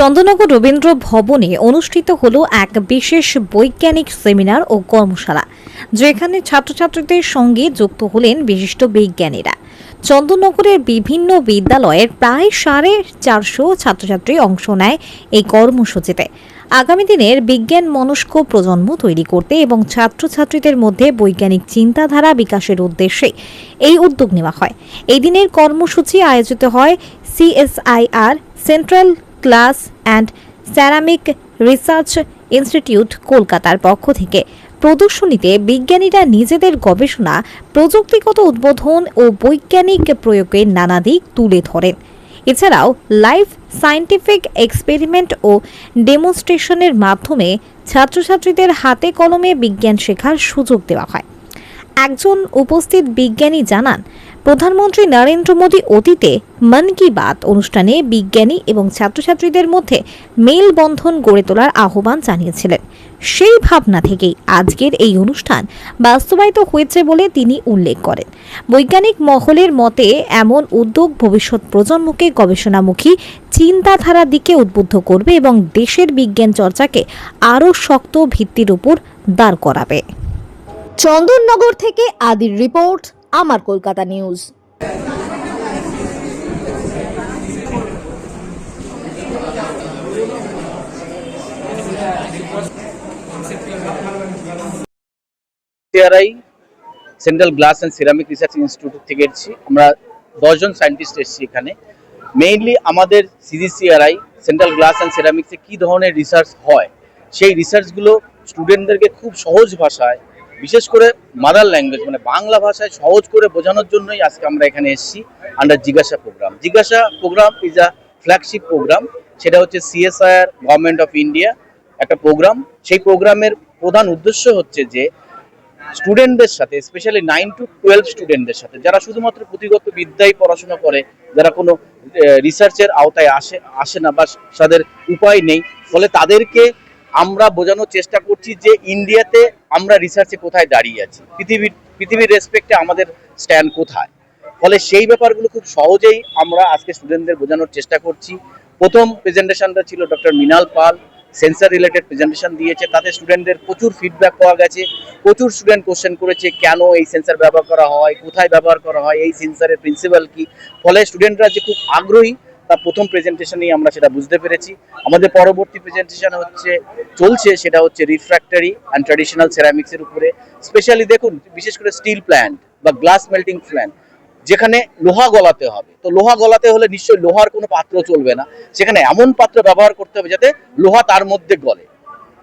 চন্দননগর রবীন্দ্র ভবনে অনুষ্ঠিত হলো এক বিশেষ বৈজ্ঞানিক সেমিনার ও কর্মশালা, যেখানে ছাত্রছাত্রীদের সঙ্গে যুক্ত হলেন বিশিষ্ট বিজ্ঞানীরা। চন্দননগরের বিভিন্ন বিদ্যালয়ের প্রায় সাড়ে চারশো ছাত্রছাত্রী অংশ নেয় এই কর্মসূচিতে। আগামী দিনের বিজ্ঞান মনস্ক প্রজন্ম তৈরি করতে এবং ছাত্রছাত্রীদের মধ্যে বৈজ্ঞানিক চিন্তাধারা বিকাশের উদ্দেশ্যে এই উদ্যোগ নেওয়া হয়। এই দিনের কর্মসূচি আয়োজিত হয় CSIR, central glass and ceramic research institute কলকাতার পক্ষ থেকে প্রদর্শনীতে বিজ্ঞানীরা নিজেদের গবেষণা, প্রযুক্তিগত উদ্বোধন ও বৈজ্ঞানিক প্রয়োগের নানা দিক তুলে ধরেন। এছাড়াও লাইভ সায়েন্টিফিক এক্সপেরিমেন্ট ও ডেমনস্ট্রেশনের মাধ্যমে ছাত্রছাত্রীদের হাতে কলমে বিজ্ঞান শেখার সুযোগ দেওয়া হয়। একজন উপস্থিত বিজ্ঞানী জানান প্রধানমন্ত্রী নরেন্দ্র মোদী অতীতে মন কি বাত অনুষ্ঠানে বিজ্ঞানী এবং ছাত্রছাত্রীদের মধ্যে মেলবন্ধন গড়ে তোলার আহ্বান জানিয়েছিলেন। সেই ভাবনা থেকেই আজকের এই অনুষ্ঠান বাস্তবায়িত হয়েছে বলে তিনি উল্লেখ করেন। বৈজ্ঞানিক মহলের মতে, এমন উদ্যোগ ভবিষ্যৎ প্রজন্মকে গবেষণামুখী চিন্তাধারার দিকে উদ্বুদ্ধ করবে এবং দেশের বিজ্ঞান চর্চাকে আরও শক্ত ভিত্তির উপর দাঁড় করাবে। চন্দননগর থেকে আদির রিপোর্ট আমার Kolkata news. CRI central glass and ceramic research institute থেকে এসেছি। আমরা দশজন সায়েন্টিস্ট এসেছি এখানে। মেইনলি আমাদের সিজিসিআরআই সেন্ট্রাল গ্লাস অ্যান্ড সিরামিক্সে কী ধরনের রিসার্চ হয়, সেই রিসার্চগুলো স্টুডেন্টদেরকে খুব সহজ ভাষায় বিশেষ করে মাদার ল্যাঙ্গুয়েজ মানে বাংলা ভাষায় সহজ করে বোঝানোর জন্যই আজকে আমরা এখানে এসেছি আন্ডার জিজ্ঞাসা প্রোগ্রাম জিজ্ঞাসা programme is a flagship programme সেটা হচ্ছে সিএসআইআর গভর্নমেন্ট অফ ইন্ডিয়া একটা প্রোগ্রাম সেই প্রোগ্রামের প্রধান উদ্দেশ্য হচ্ছে যে স্টুডেন্টদের সাথে স্পেশালি নাইন টু টুয়েলভ স্টুডেন্টদের সাথে, যারা শুধুমাত্র পুঁথিগত বিদ্যায় পড়াশোনা করে, যারা কোনো রিসার্চের আওতায় আসে আসে না বা তাদের উপায় নেই, ফলে তাদেরকে আমরা বোঝানোর চেষ্টা করছি যে ইন্ডিয়াতে আমরা রিসার্চে কোথায় দাঁড়িয়ে আছি। পৃথিবীর পৃথিবীর রেসপেক্টে আমাদের স্ট্যান্ড কোথায়? ফলে সেই ব্যাপারগুলো খুব সহজেই আমরা আজকে স্টুডেন্টদের বোঝানোর চেষ্টা করছি। প্রথম প্রেজেন্টেশনটা ছিল ডক্টর মিনাল পাল সেন্সার রিলেটেড প্রেজেন্টেশন দিয়েছে। তাতে স্টুডেন্টদের প্রচুর ফিডব্যাক পাওয়া গেছে। প্রচুর স্টুডেন্ট কোশ্চেন করেছে, কেন এই সেন্সার ব্যবহার করা হয়? কোথায় ব্যবহার করা হয়? এই সেন্সারের প্রিন্সিপাল কি? ফলে স্টুডেন্টরা যে খুব আগ্রহী তা প্রথম প্রেজেন্টেশনেই আমরা সেটা বুঝতে পেরেছি। আমাদের পরবর্তী প্রেজেন্টেশন হচ্ছে, চলছে, সেটা হচ্ছে রিফ্র্যাক্টারি অ্যান্ড ট্র্যাডিশনাল সেরামিক্সের উপরে। স্পেশালি দেখুন, বিশেষ করে স্টিল প্ল্যান্ট বা গ্লাস মেল্টিং প্ল্যান্ট যেখানে লোহা গলাতে হবে। তো লোহা গলাতে হলে নিশ্চয়ই লোহার কোনো পাত্র চলবে না। সেখানে এমন পাত্র ব্যবহার করতে হবে যাতে লোহা তার মধ্যে গলে।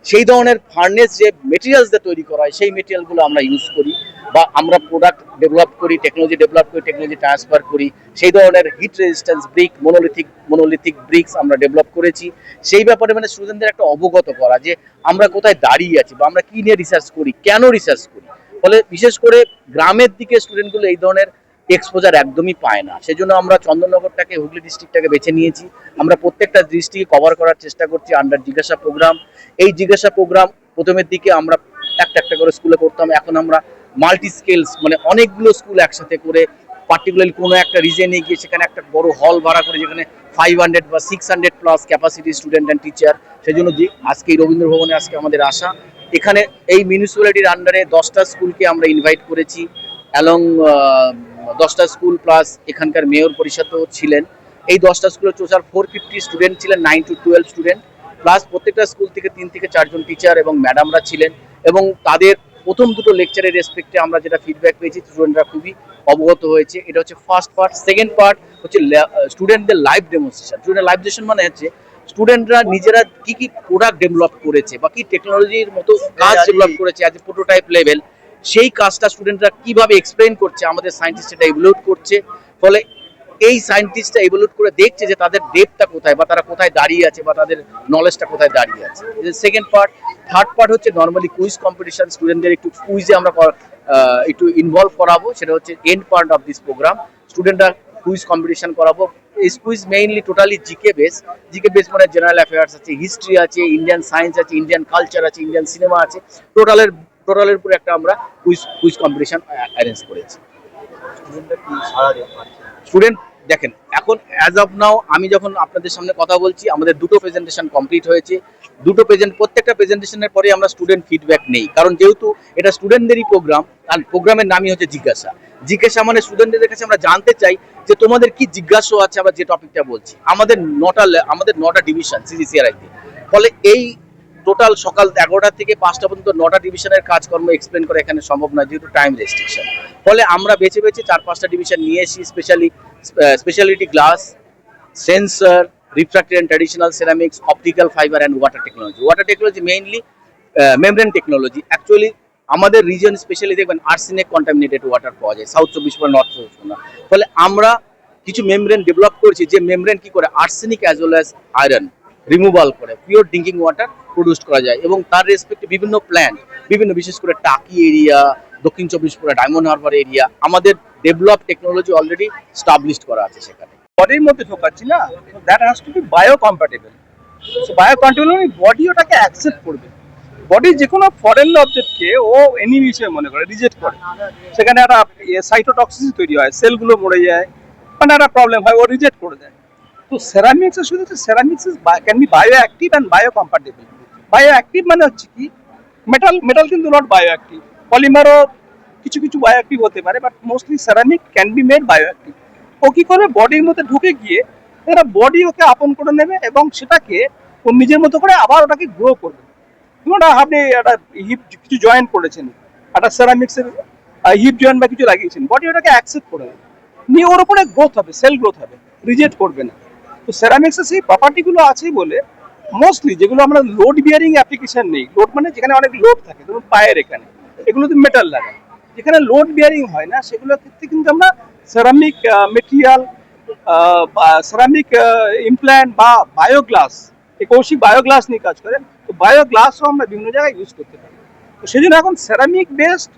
সেই ধরনের ফার্নেস যে মেটেরিয়ালস দিয়ে তৈরি করা হয়, সেই মেটেরিয়ালগুলো আমরা ইউজ করি বা আমরা প্রোডাক্ট ডেভেলপ করি টেকনোলজি ডেভেলপ করি টেকনোলজি ট্রান্সফার করি। সেই ধরনের heat resistance brick monolithic monolithic bricks আমরা ডেভেলপ করেছি। সেই ব্যাপারে মানে স্টুডেন্টদের একটা অবগত করা যে আমরা কোথায় দাঁড়িয়ে আছি বা আমরা কী নিয়ে রিসার্চ করি, কেন রিসার্চ করি? ফলে বিশেষ করে গ্রামের দিকে স্টুডেন্টগুলো এই ধরনের এক্সপোজার একদমই পায় না। সেজন্য আমরা চন্দননগরটাকে, হুগলি ডিস্ট্রিক্টটাকে বেছে নিয়েছি। আমরা প্রত্যেকটা ডিস্ট্রিক্ট কভার করার চেষ্টা করছি আন্ডার জিজ্ঞাসা প্রোগ্রাম এই জিজ্ঞাসা প্রোগ্রাম প্রথমের দিকে আমরা একটা একটা করে স্কুলে করতাম। এখন আমরা মাল্টি স্কেলস মানে অনেকগুলো স্কুল একসাথে করে পার্টিকুলারলি কোনো একটা রিজনে গিয়ে সেখানে একটা বড় হল ভাড়া করে যেখানে ফাইভ হান্ড্রেড বা six hundred plus capacity student and teacher সেই জন্য যে আজকে এই রবীন্দ্র ভবনে আজকে আমাদের আসা এখানে এই মিউনিসিপ্যালিটির আন্ডারে দশটা স্কুলকে আমরা ইনভাইট করেছি। অ্যালং দশটা স্কুল প্লাস এখানকার মেয়র পরিষদও ছিলেন। এই দশটা স্কুলের টোটাল ফোর ফিফটি স্টুডেন্ট ছিলেন nine to twelve student plus প্রত্যেকটা স্কুল থেকে তিন থেকে চারজন টিচার এবং ম্যাডামরা ছিলেন এবং তাদের প্রথম দুটো লেকচারের রেসপেক্টে আমরা যেটা ফিডব্যাক পেয়েছি স্টুডেন্টরা খুবই অবগত হয়েছে। এটা হচ্ছে ফার্স্ট পার্ট সেকেন্ড পার্ট হচ্ছে স্টুডেন্টদের live demonstration student live demonstration মানে হচ্ছে স্টুডেন্টরা নিজেরা কি কি প্রোডাক্ট ডেভেলপ করেছে বা কি টেকনোলজির মতো কাজ ডেভেলপ করেছে এ প্রোটোটাইপ লেভেল সেই কাজটা স্টুডেন্টরা কীভাবে এক্সপ্লেন করছে, আমাদের সায়েন্টিস্ট এটা এভলিউট করছে, ফলে এই সায়েন্টিস্টটা এভলিউট করে দেখছে যে তাদের ডেপটা কোথায় বা তারা কোথায় দাঁড়িয়ে আছে বা তাদের নলেজটা কোথায় দাঁড়িয়ে আছে। সেকেন্ড পার্ট থার্ড পার্ট হচ্ছে নর্মালি কুইজ কম্পিটিশন স্টুডেন্টদের একটু কুইজে আমরা একটু ইনভলভ করাবো, সেটা হচ্ছে end part of this program স্টুডেন্টরা কুইজ কম্পিটিশন করাবো। Quiz mainly totally GK base GK base মানে জেনারেল অ্যাফেয়ার্স আছে হিস্ট্রি আছে ইন্ডিয়ান সায়েন্স আছে ইন্ডিয়ান কালচার আছে ইন্ডিয়ান সিনেমা আছে। টোটালের টোটালের উপরে একটা আমরা কুইজ কুইজ কম্পিটিশন অ্যারেঞ্জ করেছি। স্টুডেন্ট দেখেন এখন অ্যাজ অফ নাও আমি যখন আপনাদের সামনে কথা বলছি আমাদের দুটো প্রেজেন্টেশন কমপ্লিট হয়েছে। দুটো প্রেজেন্ট প্রত্যেকটা প্রেজেন্টেশনের পরে আমরা স্টুডেন্ট ফিডব্যাক নেই। কারণ যেহেতু এটা স্টুডেন্টদেরই প্রোগ্রাম আর প্রোগ্রামের নামই হচ্ছে জিজ্ঞাসা। জিজ্ঞাসা মানে স্টুডেন্টদের কাছে আমরা জানতে চাই যে তোমাদের কি জিজ্ঞাসা আছে আমরা যে টপিকটা বলছি। আমাদের নটা আমাদের নটা ডিভিশন সিজিসিআর ফলে এই টোটাল সকাল এগারোটা থেকে পাঁচটা পর্যন্ত নটা ডিভিশনের কাজকর্ম এক্সপ্লেন করা এখানে সম্ভব নয় যেহেতু টাইম রেস্ট্রিকশন ফলে আমরা বেছে বেছে চার পাঁচটা ডিভিশন নিয়ে AC specially speciality glass sensor refracted and traditional ceramics optical fibre and water technology water technology mainly membrane technology actually আমাদের রিজন স্পেশালি দেখবেন আর্সেনিক কন্টামিনেটেড ওয়াটার পাওয়া যায় সাউথ চব্বিশ পরগনা নর্থ চব্বিশ পরগনা। ফলে আমরা কিছু মেমব্রেন ডেভেলপ করেছি, যে মেমব্রেন কি করে? Arsenic as well as iron removal করে পিওর ড্রিঙ্কিং ওয়াটার প্রডিউস করা যায় এবং তার রেসপেক্টে বিভিন্ন প্ল্যান্ট বিভিন্ন বিশেষ করে টাকি এরিয়া দক্ষিণ চব্বিশ পরগনা ডায়মন্ড হারবার এরিয়া আমাদের ডেভেলপ টেকনোলজি অলরেডি স্টাবলিশড করা আছে সেখানে। বডির মধ্যে ঢোকাচ্ছি না that has to be biocompatible bio মানে বডি ওটাকে অ্যাকসেপ্ট করবে। বডি যে কোনো ফরেন অবজেক্টকে ও এনিমি হিসেবে মনে করে রিজেক্ট করে। সেখানে একটা সাইটোটক্সিসি তৈরি হয় সেলগুলো মরে যায় মানে একটা প্রবলেম হয়, ও রিজেক্ট করে দেয়। তো সেরামিক্স শুধু হচ্ছে ceramics can be bioactive and biocompatible bioactive মানে হচ্ছে কি মেটাল মেটাল কিন্তু নট বায়ো অ্যাক্টিভ পলিমারও কিছু কিছু বায়ো অ্যাক্টিভ হতে পারে but mostly ceramic can be made bioactive ও কি করবে বডির মধ্যে ঢুকে গিয়ে একটা বডি ওকে আপন করে নেবে এবং সেটাকে ও নিজের মতো করে আবার ওটাকে গ্রো করবে। ওটা আপনি একটা হিপ কিছু জয়েন করেছেন, একটা সেরামিক্সের হিপ জয়েন্ট বা কিছু লাগিয়েছেন বডি ওটাকে অ্যাকসেপ্ট করে নেবে। নিয়ে ওর উপরে গ্রোথ হবে সেল গ্রোথ হবে রিজেক্ট করবে না। তো সেরামিক্সের সেই প্রপার্টিগুলো আছে বলে মোস্টলি যেগুলো আমরা লোড বিয়ারিং অ্যাপ্লিকেশন নেই। লোড মানে যেখানে অনেক লোড থাকে, ধরুন পায়ের এখানে। এগুলোতে মেটাল লাগে যেখানে লোড বিয়ারিং হয় না, সেগুলোর ক্ষেত্রে কিন্তু আমরা সেরামিক মেটেরিয়াল সেরামিক ইমপ্ল্যান্ট বা বায়োগ্লাস এই কৌশিক বায়োগ্লাস নিয়ে কাজ করে, তো বায়োগ্লাসও আমরা বিভিন্ন জায়গায় ইউজ করতে পারি। তো সেই জন্য এখন সেরামিক বেসড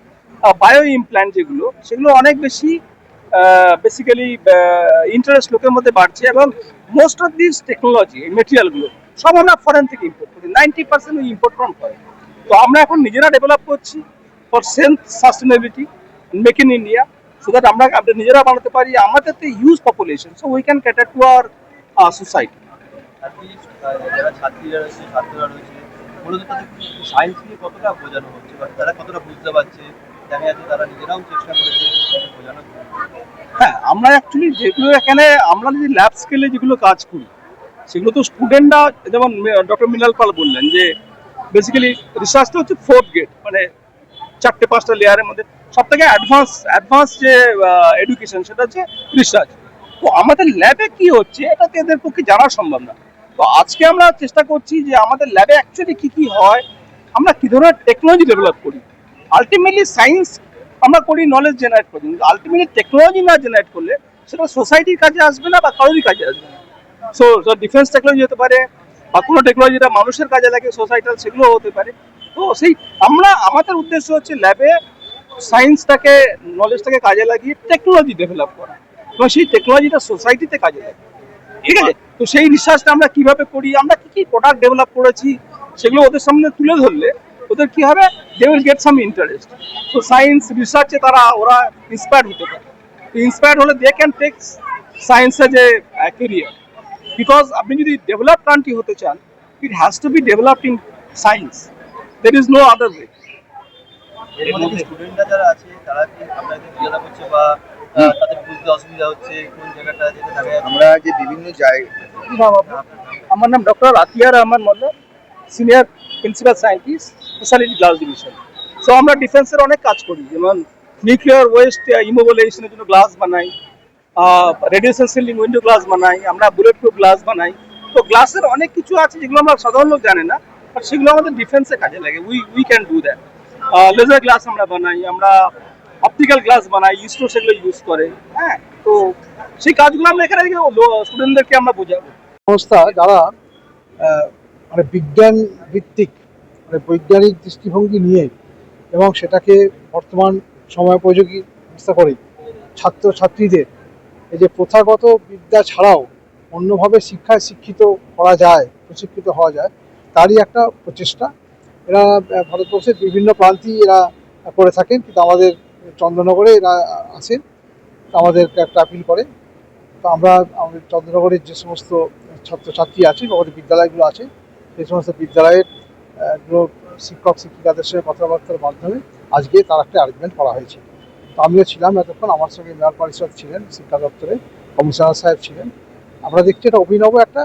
বায়ো ইমপ্ল্যান্ট যেগুলো, সেগুলো অনেক বেশি বেসিক্যালি ইন্টারেস্ট লোকের মধ্যে বাড়ছে এবং মোস্ট অফ দিস টেকনোলজি মেটেরিয়ালগুলো সব আমরা ফরেন থেকে ইম্পোর্ট করি ninety percent import from foreign তো আমরা এখন নিজেরা ডেভেলপ করছি for self sustainability make in India so that আমরা আমরা নিজেরা বানাতে পারি আমাদের তো use population so we can cater to our society যারা রয়েছে নিয়ে কতটা বোঝানো হচ্ছে তারা কতটা বুঝতে পারছে? হ্যাঁ আমরা অ্যাকচুয়ালি যেগুলো এখানে, আমরা যদি ল্যাব স্কেলে যেগুলো কাজ করি, সেগুলো তো স্টুডেন্টরা যেমন ডক্টর মৃণাল পাল বললেন যে বেসিক্যালি রিসার্চটা হচ্ছে ফোর্থ গেট মানে চারটে পাঁচটা লেয়ারের মধ্যে। সব থেকে অ্যাডভান্স অ্যাডভান্স যে এডুকেশন সেটা হচ্ছে রিসার্চ তো আমাদের ল্যাবে কি হচ্ছে, এটা তো এদের পক্ষে জানা সম্ভব না। তো আজকে আমরা চেষ্টা করছি যে আমাদের ল্যাবে অ্যাকচুয়ালি কি কি হয়, আমরা কি ধরনের টেকনোলজি ডেভেলপ করি। আলটিমেটলি সায়েন্স আমরা করি নলেজ জেনারেট করি। আলটিমেটলি টেকনোলজি না জেনারেট করলে সেটা সোসাইটির কাজে আসবে না বা কারোরই কাজে আসবে না। সো ডিফেন্স টেকনোলজি হতে পারে বা কোনো টেকনোলজি যেটা মানুষের কাজে লাগে সোসাইটাল সেগুলো হতে পারে। তো সেই আমরা, আমাদের উদ্দেশ্য হচ্ছে ল্যাবে সায়েন্সটাকে নলেজটাকে কাজে লাগিয়ে টেকনোলজি ডেভেলপ করা। এবং সেই টেকনোলজিটা সোসাইটিতে কাজে লাগে। ঠিক আছে? তো সেই রিসার্চটা আমরা কীভাবে করি, আমরা কি কি প্রোডাক্ট ডেভেলপ করেছি, সেগুলো ওদের সামনে তুলে ধরলে ওদের কি হবে? They will get some interest so science রিসার্চে তারা ওরা ইন্সপায়ার হতে পারে। ইন্সপায়ার হলে they can take science as a career because আপনি যদি ডেভেলপ কান্ট্রি হতে চান it has to be developed in science there is no other way স্টুডেন্টরা যারা আছে তারা কি আপনাদের করছে বা তাদের বুঝতে অসুবিধা হচ্ছে? কোন জায়গাটা আমরা যে বিভিন্ন আমার নাম doctor Atiar Rahman Molla senior principal scientist speciality glass division so আমরা ডিফেন্সের অনেক কাজ করি, যেমন নিউক্লিয়ার ওয়েস্ট ইমোবলাইজেশনের জন্য গ্লাস বানাই রেডিয়েশন সিলিং উইন্ডো গ্লাস বানাই, আমরা বুলেট প্রুফ গ্লাস বানাই। তো গ্লাসের অনেক কিছু আছে যেগুলো আমরা সাধারণ লোক জানে না বাট সেগুলো আমাদের ডিফেন্সে কাজে লাগে। We we can do that laser glass আমরা বানাই, আমরা অপটিক্যাল গ্লাস বানাই ইস্টো সেগুলো ইউজ করে হ্যাঁ? তো সেই কাজগুলো আমরা এখানে স্টুডেন্টদেরকে আমরা বোঝাবো। সংস্থা, যারা মানে বিজ্ঞান ভিত্তিক মানে বৈজ্ঞানিক দৃষ্টিভঙ্গি নিয়ে এবং সেটাকে বর্তমান সময়োপযোগী ব্যবস্থা করে ছাত্র ছাত্রীদের এই যে প্রথাগত বিদ্যা ছাড়াও অন্যভাবে শিক্ষায় শিক্ষিত করা যায়, প্রশিক্ষিত হওয়া যায়, তারই একটা প্রচেষ্টা। এরা ভারতবর্ষের বিভিন্ন প্রান্তেই এরা করে থাকেন, কিন্তু আমাদের চন্দ্রনগরে এরা আসেন তো আমাদেরকে একটা আপিল করে। তো আমরা আমাদের চন্দ্রনগরের যে সমস্ত ছাত্রছাত্রী আছে আমাদের বিদ্যালয়গুলো আছে সেই সমস্ত বিদ্যালয়ের শিক্ষক, শিক্ষিকাদের সঙ্গে কথাবার্তার মাধ্যমে আজকে তার একটা অ্যারেঞ্জমেন্ট করা হয়েছে। তো আমিও ছিলাম এতক্ষণ, আমার সঙ্গে মেয়র পরিষদ ছিলেন, শিক্ষা দপ্তরে কমিশনার সাহেব ছিলেন। আমরা দেখছি এটা অভিনব একটা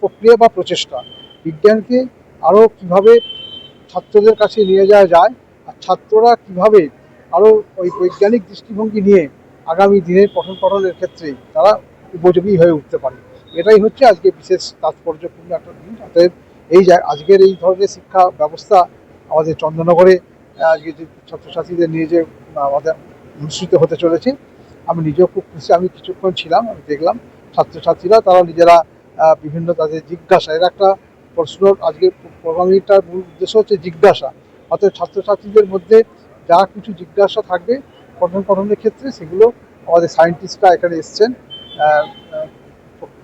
প্রক্রিয়া বা প্রচেষ্টা। বিজ্ঞানকে আরও কীভাবে ছাত্রদের কাছে নিয়ে যাওয়া যায় আর ছাত্ররা কীভাবে আরও ওই বৈজ্ঞানিক দৃষ্টিভঙ্গি নিয়ে আগামী দিনের পঠন পঠনের ক্ষেত্রে তারা উপযোগী হয়ে উঠতে পারে। এটাই হচ্ছে আজকে বিশেষ তাৎপর্যপূর্ণ একটা দিন। অতএব এই যা- আজকের এই ধরনের শিক্ষা ব্যবস্থা আমাদের চন্দ্রনগরে আজকে যে ছাত্রছাত্রীদের নিয়ে যে আমাদের অনুষ্ঠিত হতে চলেছে, আমি নিজেও খুব খুশি। আমি কিছুক্ষণ ছিলাম, আমি দেখলাম ছাত্রছাত্রীরা, তারা নিজেরা বিভিন্ন তাদের জিজ্ঞাসা। এর একটা প্রশ্ন আজকে প্রোগ্রামিংটার মূল উদ্দেশ্য হচ্ছে জিজ্ঞাসা। অর্থাৎ ছাত্রছাত্রীদের মধ্যে যা কিছু জিজ্ঞাসা থাকবে, পঠন পঠনের ক্ষেত্রে সেগুলো আমাদের সায়েন্টিস্টরা এখানে এসছেন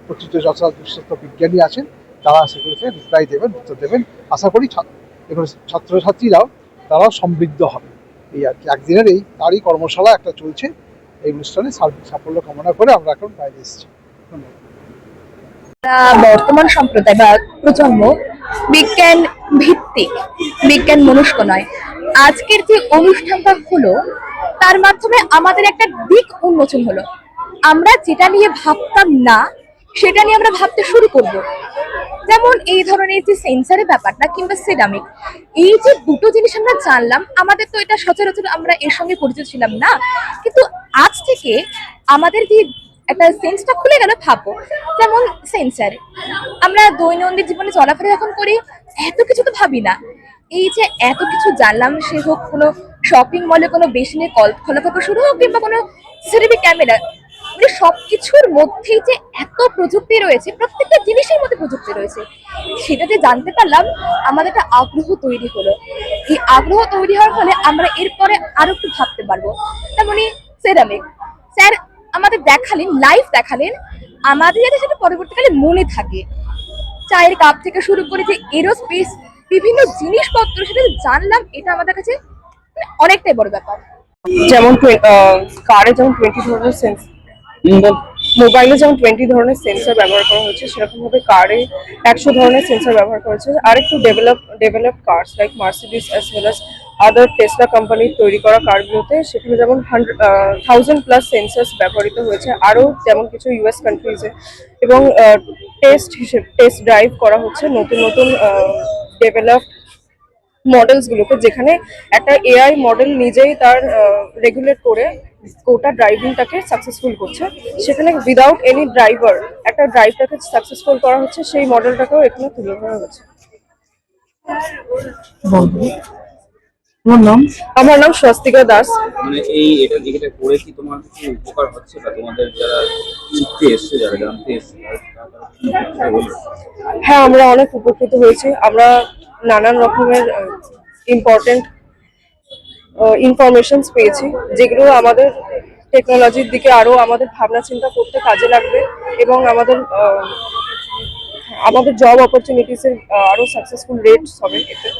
প্রকৃত যথাযথ বিজ্ঞানী আছেন। তারা সেগুলোতে রিপ্লাই দেবেন, উত্তর দেবেন। আশা করি এগুলো ছাত্রছাত্রীরাও তারাও সমৃদ্ধ হবে। এই আর কি, একদিনের এই তারই কর্মশালা একটা চলছে। এই অনুষ্ঠানে সাফল্য কামনা করে আমরা এখন বাইরে এসেছি। বর্তমান সম্প্রদায় বা প্রজন্ম বিজ্ঞান ভিত্তিক, বিজ্ঞান মনস্ক নয়। আজকের যে অনুষ্ঠানটা হলো, তার মাধ্যমে আমাদের একটা দিক উন্মোচন হলো। আমরা যেটা নিয়ে ভাবতাম না সেটা নিয়ে আমরা ভাবতে শুরু করব। যেমন এই ধরনের যে সেন্সারের ব্যাপারটা কিংবা সিরামিক এই যে দুটো জিনিস আমরা জানলাম, আমাদের তো এটা সচরাচর আমরা এর সঙ্গে পরিচিত ছিলাম না, কিন্তু আজ থেকে আমাদের যে একটা সেন্সটা খুলে গেল ভাবো। যেমন সেন্সার আমরা দৈনন্দিন জীবনে চলাফেরা যখন করি, এত কিছু তো ভাবি না। এই যে এত কিছু জানলাম, সে হোক কোনো শপিং মলে কোনো বেসিনে কল খোলা থেকে শুরু হোক কিংবা কোনো সিসিটিভি ক্যামেরা মানে সবকিছুর মধ্যেই যে এত প্রযুক্তি রয়েছে, প্রত্যেকটা জিনিসের মধ্যে প্রযুক্তি রয়েছে, সেটা যে জানতে পারলাম, আমাদের একটা আগ্রহ তৈরি হলো। এই আগ্রহ তৈরি হওয়ার ফলে আমরা এরপরে আরও একটু ভাবতে পারব। তেমনি সেরামিক স্যার আমাদের দেখালেন লাইভ দেখালেন, আমাদের যাতে সেটা পরবর্তীকালে মনে থাকে। চায়ের কাপ থেকে শুরু করে যে এরোস্পেস বিভিন্ন জিনিসপত্র, সেটা জানলাম, এটা আমাদের কাছে মানে অনেকটাই বড় ব্যাপার। যেমন কারে যেমন টোয়েন্টি ধরনের সেন্স মোবাইলে যেমন টোয়েন্টি ধরনের সেন্সার ব্যবহার করা হয়েছে সেরকমভাবে কারে একশো ধরনের সেন্সার ব্যবহার করা হয়েছে আর একটু develop develop cars like Mercedes as well as other Tesla কোম্পানির তৈরি করা কারগুলোতে সেখানে যেমন হান্ড্রেড থাউজেন্ড প্লাস সেন্সার্স ব্যবহৃত হয়েছে। আরও যেমন কিছু ইউএস কান্ট্রিজে এবং টেস্ট হিসেবে টেস্ট ড্রাইভ করা হচ্ছে। নতুন নতুন ডেভেলপ মডেলস গুলোকে যেখানে একটা এআই মডেল নিজেই তার রেগুলেট করে গোটা ড্রাইভিংটাকে সাকসেসফুল করছে। সেখানে উইদাউট এনি ড্রাইভার একটা ড্রাইভটাকে সাকসেসফুল করা হচ্ছে সেই মডেলটাকেও এখানে তুলে ধরা হচ্ছে। আমার নাম স্বস্তিকা দাস। মানে এই এটা এটা করে কি তোমার কিছু উপকার হচ্ছে বা তোমাদের যারা শিখতে এসছে যারা জানতে এসছে তারা- তারা কি বিষয়ে বলবে? হ্যাঁ আমরা অনেক উপকৃত হয়েছি। আমরা নানান রকমের ইম্পর্টেন্ট ইনফরমেশনস পেয়েছি, যেগুলো আমাদের টেকনোলজির দিকে আরও আমাদের ভাবনা চিন্তা করতে কাজে লাগবে এবং আমাদের আমাদের জব অপরচুনিটিসের আরও সাকসেসফুল রেটস হবে এতে।